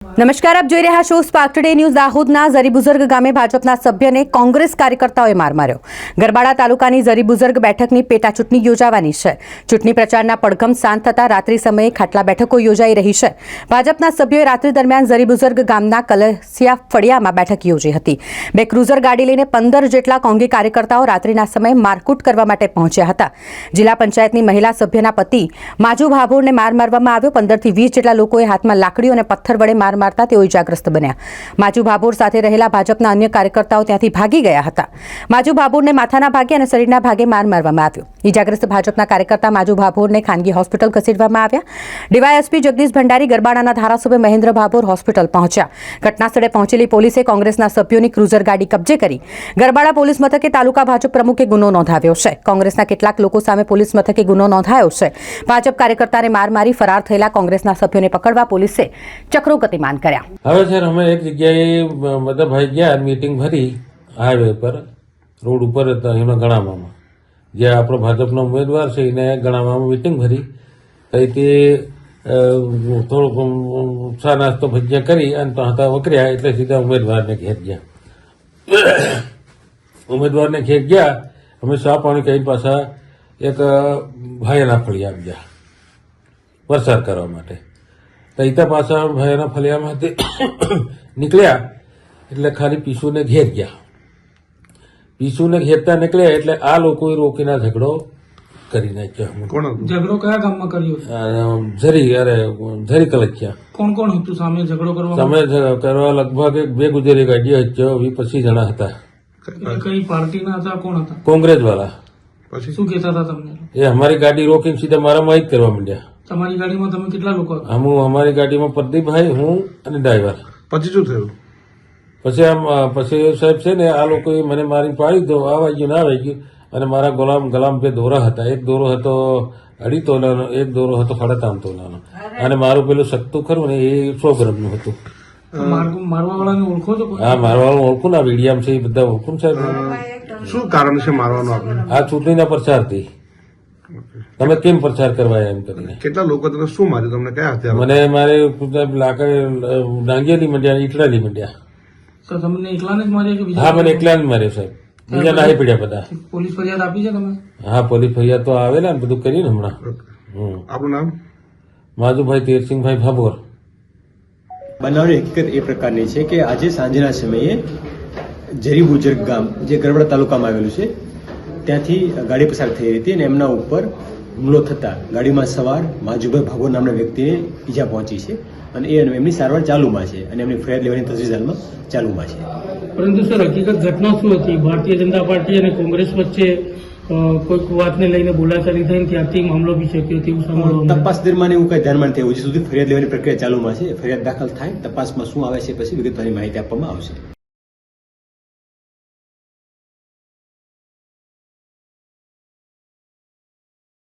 નમસ્કાર, આપ જોઈ રહ્યા છો સ્પાર્ક ટુડે ન્યૂઝ દાહોદના ઝરીબુઝર્ગ ગામે ભાજપના સભ્યને કોંગ્રેસ કાર્યકર્તાઓએ માર માર્યો. ગરબાડા તાલુકાની ઝરીબુઝર્ગ બેઠકની પેટા ચૂંટણી યોજાવાની છે. ચૂંટણી પ્રચારના પડઘમ શાંત થતાં રાત્રિ સમયે ખાટલા બેઠકો યોજાઈ રહી છે. ભાજપના સભ્યોએ રાત્રિ દરમિયાન ઝરીબુઝર્ગ ગામના કલસિયા ફળિયામાં બેઠક યોજી હતી. બે ક્રુઝર ગાડી લઈને પંદર જેટલા કોંગી કાર્યકર્તાઓ રાત્રિના સમયે મારકૂટ કરવા માટે પહોંચ્યા હતા. જિલ્લા પંચાયતની મહિલા સભ્યના પતિ માજુ ભાભોરને માર મારવામાં આવ્યો. પંદરથી વીસ જેટલા લોકોએ હાથમાં લાકડીઓ અને પથ્થર વડે માર મારતા તેઓ ઇજાગ્રસ્ત બન્યા. માજુ ભાભોર સાથે રહેલા ભાજપના અન્ય કાર્યકર્તાઓ ત્યાંથી ભાગી ગયા હતા. માજુ ભાભોરને માથાના ભાગે અને શરીરના ભાગે માર મારવામાં આવ્યો. ઇજાગ્રસ્ત ભાજપના કાર્યકર્તા માજુ ભાભોરને ખાનગી હોસ્પિટલ ખસેડવામાં આવ્યા. ડીવાયએસપી જગદીશ ભંડારી ગરબાડાના ધારાસભ્ય મહેન્દ્ર ભાભોર હોસ્પિટલ પહોંચ્યા. ઘટનાસ્થળે પહોંચેલી પોલીસે કોંગ્રેસના સભ્યોની ક્રુઝર ગાડી કબજે કરી. ગરબાડા પોલીસ મથકે તાલુકા ભાજપ પ્રમુખે ગુનો નોંધાવ્યો છે. કોંગ્રેસના કેટલાક લોકો સામે પોલીસ મથકે ગુનો નોંધાયો છે. ભાજપ કાર્યકર્તાને માર મારી ફરાર થયેલા કોંગ્રેસના સભ્યોને પકડવા પોલીસે ચક્રો ગતિમાન કર્યા. હવે સર, અમે એક જગ્યાએ મતલબ ગયા મીટિંગ ભરી હાઈવે પર, રોડ ઉપર હતા એના ગણાવામાં જે આપણો ભાજપનો ઉમેદવાર છે, એને ગણાવામાં મિટિંગ ભરી. તો તે થોડુંક ચા નાસ્તો ભજીયા કરી અને તો હતા વકર્યા એટલે સીધા ઉમેદવારને ઘેર ગયા. ઉમેદવારને ઘેર ગયા, અમે સા પાણી કઈ પાછા એક ભાઈના ફળી આવી ગયા વરસાદ કરવા માટે. તૈતા પાછા ભાઈના ફળિયામાંથી નીકળ્યા એટલે ખાલી પીસુને ઘેર ગયા. પીસુને ઘેરતા નીકળ્યા એટલે આ લોકોએ રોકીને ઝઘડો કરી નાખ્યો કોણ હતું? ઝઘડો કયા ગામમાં કર્યો ઝરી અરે ઝરી કલખ્યા કોણ કોણ હતું? સામે ઝઘડો કરવા તમે કરવા લગભગ એક બે ગુજરી ગાડી હતી વી પચીસ જણા હતા. કઈ પાર્ટીના હતા? કોણ હતા? કોંગ્રેસ વાળા પછી? શું કહેતા હતા તમને? એ અમારી ગાડી રોકીને સીધા મારા માહિત કરવા માંડ્યા. તમારી ગાડીમાં તમે કેટલા લોકો હતા? હું અમારી ગાડીમાં પ્રદીપભાઈ હું અને ડ્રાઈવર. પછી શું થયું? પછી આમ પછી સાહેબ છે ને આ લોકોએ મને મારી પાડી દો આ વાગ્યો ના વાગ્યું અને મારા ગુલામ ગુલામ બે દોરા હતા. એક દોરો હતો અઢી તોલાનો એક દોરો હતો સાડા ત્રણ તોલાનો અને મારું પેલું સખ્તું ખરું ને એ સો ગ્રામનું હતું માર- મારવા વાળાને ઓળખો છો કોઈ? હા મારવાનું ઓળખું ના વીડિયામ છે એ બધા ઓળખું સાહેબ. શું કારણ છે મારવાનું આપણે આ ચૂંટણીના પ્રચારથી તમે કેમ પ્રચાર કરવા એમ કરીને? કેટલા લોકો તમે શું માર્યું? તમને કયા મને મારે લાકડ ડાંગિયાલી મંડ્યા ઈટડાલી મંડ્યા. તો તમને એકલાને જ માર્યા કે બીજા હા મને એકલા જ માર્યો સાહેબ. બીજા નાહી પડ્યા બધા. પોલીસ ફરિયાદ આપી છે તમે હા પોલીસ ફરિયાદ તો આવેલા ને બધું કરીને હમણાં. હમ. આપણું નામ? માધુભાઈ તેરસિંહભાઈ ભાભોર. બનાવની હકીકત એ પ્રકારની છે કે આજે સાંજના સમયે જરી બુજર્ગ ગામ જે ગરબડા તાલુકામાં આવેલું છે ત્યાંથી ગાડી પસાર થઈ રહી હતી અને એમના ઉપર હુમલો થતા ગાડીમાં સવાર માજુભાઈ ભાગોર નામના વ્યક્તિને ઈજા પહોંચી છે અને એ એમની સારવાર ચાલુમાં છે અને એમની ફરિયાદ લેવાની તજવીજ હાલમાં ચાલુમાં છે. પરંતુ સર હકીકત ઘટના શું હતી? ભારતીય જનતા પાર્ટી અને કોંગ્રેસ વચ્ચે કોઈક વાતને લઈને બોલાચાલી થઈને ત્યાંથી મામલો બી શક્યો તેવું સાંભળવા તપાસ દરમિયાન એવું કઈ ધ્યાનમાં નથી હજી સુધી ફરિયાદ લેવાની પ્રક્રિયા ચાલુમાં છે. ફરિયાદ દાખલ થાય તપાસમાં શું આવે છે પછી વિગતવાની માહિતી આપવામાં આવશે.